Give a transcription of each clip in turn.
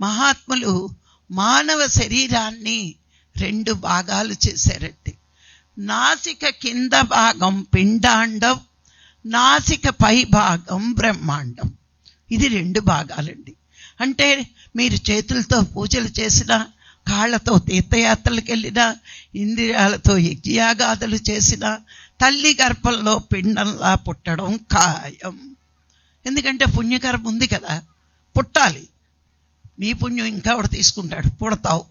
మహాత్ములు మానవ శరీరాన్ని రెండు భాగాలు చేశారండి. నాసిక కింద భాగం పిండాండం నాసిక పై భాగం బ్రహ్మాండం. ఇది రెండు భాగాలండి. అంటే మీరు చేతులతో పూజలు చేసినా కాళ్ళతో తీర్థయాత్రలకు వెళ్ళినా ఇంద్రియాలతో యజ్ఞయాగాదులు చేసినా తల్లి గర్భంలో పిండంలా పుట్టడం ఖాయం. ఎందుకంటే పుణ్యకరం ఉంది కదా పుట్టాలి. నీ పుణ్యం ఇంకా తీసుకుంటాడు. పుడతావు.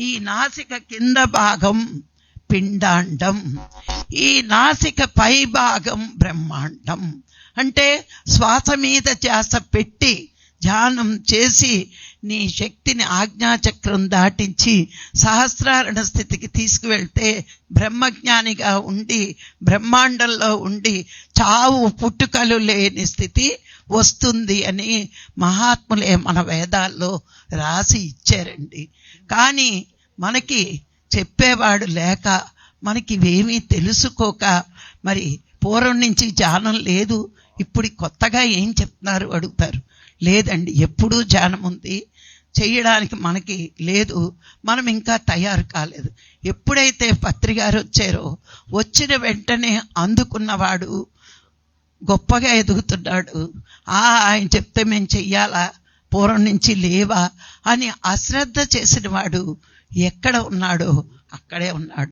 ఈ నాసిక కింద భాగం పిండాండం. ఈ నాసిక పై భాగం బ్రహ్మాండం. అంటే శ్వాస మీద ధ్యాస పెట్టి ధ్యానం చేసి నీ శక్తిని ఆజ్ఞాచక్రం దాటించి సహస్రారణ స్థితికి తీసుకువెళ్తే బ్రహ్మజ్ఞానిగా ఉండి బ్రహ్మాండంలో ఉండి చావు పుట్టుకలు లేని స్థితి వస్తుంది అని మహాత్ములే మన వేదాల్లో రాసి ఇచ్చారండి. కానీ మనకి చెప్పేవాడు లేక మనకి ఇవేమీ తెలుసుకోక మరి పూర్వం నుంచి ధ్యానం లేదు ఇప్పుడు కొత్తగా ఏం చెప్తున్నారు అడుగుతారు. లేదండి ఎప్పుడూ ధ్యానం ఉంది. చేయడానికి మనకి లేదు. మనం ఇంకా తయారు కాలేదు. ఎప్పుడైతే పత్రికారు వచ్చారో వచ్చిన వెంటనే అందుకున్నవాడు గొప్పగా ఎదుగుతున్నాడు. ఆ ఆయన చెప్తే మేము చెయ్యాలా? పూర్వం నుంచి లేవా? అని అశ్రద్ధ చేసిన వాడు ఎక్కడ ఉన్నాడో అక్కడే ఉన్నాడు.